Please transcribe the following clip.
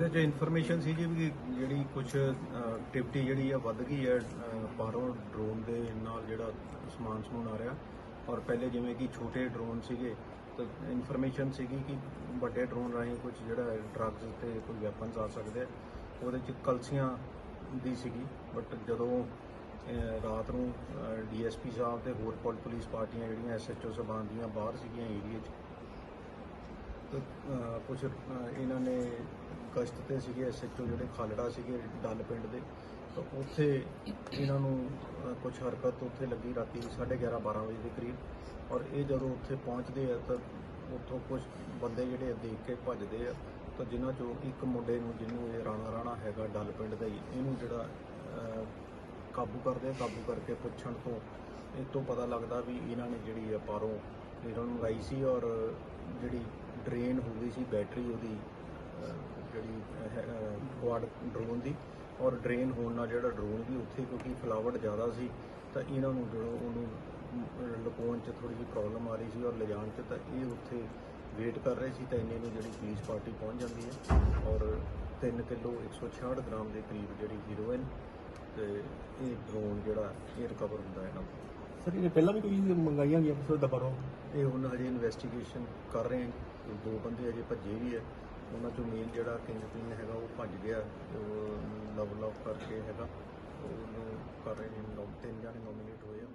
ਇਹਦੇ 'ਚ ਇਨਫੋਰਮੇਸ਼ਨ ਸੀ ਜੀ ਵੀ ਜਿਹੜੀ ਕੁਝ ਐਕਟੀਵਿਟੀ ਜਿਹੜੀ ਆ ਵੱਧ ਗਈ ਹੈ ਬਾਹਰੋਂ ਡਰੋਨ ਦੇ ਨਾਲ ਜਿਹੜਾ ਸਮਾਨ ਸਮੂਨ ਆ ਰਿਹਾ ਔਰ ਪਹਿਲੇ ਜਿਵੇਂ ਕਿ ਛੋਟੇ ਡਰੋਨ ਸੀਗੇ, ਤਾਂ ਇਨਫੋਰਮੇਸ਼ਨ ਸੀਗੀ ਕਿ ਵੱਡੇ ਡਰੋਨ ਰਾਹੀਂ ਕੁਝ ਜਿਹੜਾ ਡਰੱਗਸ ਤੇ ਕੋਈ ਵੈਪਨਸ ਆ ਸਕਦੇ ਆ। ਉਹਦੇ ਚ ਕਲਸੀਆਂ ਦੀ ਸੀਗੀ ਬਟ ਜਦੋਂ ਰਾਤ ਨੂੰ ਡੀਐਸਪੀ ਸਾਹਿਬ ਤੇ ਹੋਰ ਪੁਲ- ਪੁਲਿਸ ਪਾਰਟੀਆਂ ਜਿਹੜੀਆਂ ਐਸਐਚਓ ਸਾਹਿਬਾਨ ਦੀਆਂ ਬਾਹਰ ਸੀਗੀਆਂ ਏਰੀਆ 'ਚ ਕੁਝ ਇਹਨਾਂ ਨੇ ਗਸ਼ਤ ਤੇ ਸੀਗੇ ਐਸਐਚਓ ਜਿਹੜੇ ਖਾਲੜਾ ਸੀਗੇ, ਡੱਲ ਪਿੰਡ ਦੇ, ਤਾਂ ਉੱਥੇ ਇਹਨਾਂ ਨੂੰ ਕੁਝ ਹਰਕਤ ਉੱਥੇ ਲੱਗੀ ਰਾਤੀ 11:30 12 ਵਜੇ ਦੇ ਕਰੀਬ। ਔਰ ਇਹ ਜਦੋਂ ਉੱਥੇ ਪਹੁੰਚਦੇ ਆ, ਤਾਂ ਉੱਥੋਂ ਕੁਝ ਬੰਦੇ ਜਿਹੜੇ ਆ ਦੇਖ ਕੇ ਭੱਜਦੇ ਆ, ਤਾਂ ਜਿਨ੍ਹਾਂ ਚੋਂ ਇੱਕ ਮੁੰਡੇ ਨੂੰ, ਜਿਹਨੂੰ ਇਹ ਰਾਣਾ ਰਾਣਾ ਹੈਗਾ ਡੱਲ ਪਿੰਡ ਦਾ ਹੀ, ਇਹਨੂੰ ਜਿਹੜਾ ਕਾਬੂ ਕਰਦੇ ਆ, ਕਾਬੂ ਕਰਕੇ ਪੁੱਛਣ ਤੋਂ, ਇਹ ਤੋਂ ਪਤਾ ਲੱਗਦਾ ਵੀ ਇਹਨਾਂ ਨੇ ਜਿਹੜੀ ਆ ਪਾਰੋਂ ਇਹਨਾਂ ਨੂੰ ਲਾਈ ਸੀ, ਔਰ ਜਿਹੜੀ ਡਰੇਨ ਹੋ ਗਈ ਸੀ ਬੈਟਰੀ ਉਹਦੀ ਅਹ, ਜਿਹੜੀ ਕੁਆਡ ਡਰੋਨ ਦੀ। ਔਰ ਡਰੇਨ ਹੋਣ ਨਾਲ ਜਿਹੜਾ ਡਰੋਨ ਵੀ ਉੱਥੇ ਕਿਉਂਕਿ ਫਲਾਵਟ ਜ਼ਿਆਦਾ ਸੀ ਤਾਂ ਇਹਨਾਂ ਨੂੰ ਜਦੋਂ ਉਹਨੂੰ ਲੁਕਾਉਣ 'ਚ ਥੋੜੀ ਜਿਹੀ ਪ੍ਰੋਬਲਮ ਆ ਰਹੀ ਸੀ ਔਰ ਲਿਜਾਣ 'ਚ ਤਾਂ ਇਹ ਉੱਥੇ ਵੇਟ ਕਰ ਰਹੇ ਸੀ ਤਾਂ ਇੰਨੇ ਨੂੰ ਜਿਹੜੀ ਪੁਲਿਸ ਪਾਰਟੀ ਪਹੁੰਚ ਜਾਂਦੀ ਹੈ। ਔਰ 3 ਕਿਲੋ 166 ਗ੍ਰਾਮ ਦੇ ਕਰੀਬ ਜਿਹੜੀ ਹੀਰੋਇਨ ਤੇ ਇਹ ਡਰੋਨ ਜਿਹੜਾ ਇਹ ਰਿਕਵਰ ਹੁੰਦਾ ਹੈ ਇਹਨਾਂ ਤੋਂ ਸਰ ਇਹ ਪਹਿਲਾਂ ਵੀ ਕੋਈ ਮੰਗਾਈਆਂ ਗਈਆਂ ਸਰ ਦਬਾਰੋਂ ਇਹ ਹੁਣ ਹਜੇ ਇਨਵੈਸਟੀਗੇਸ਼ਨ ਕਰ ਰਹੇ ਹਨ ਦੋ ਬੰਦੇ ਅਜੇ ਭੱਜੇ ਵੀ ਹੈ ਉਹਨਾਂ ਚੋਂ ਮੇਨ ਜਿਹੜਾ ਕਿੰਗ ਪਿੰਨ ਹੈਗਾ, ਉਹ ਭੱਜ ਗਿਆ। ਤੇ ਲਵ ਲਵ ਕਰਕੇ ਹੈਗਾ। ਉਹਨੂੰ ਕਰ ਰਹੇ ਨੇ। ਨੌ- ਤਿੰਨ ਜਾਣੇ ਨੋਮੀਨੇਟ ਹੋਏ ਆ।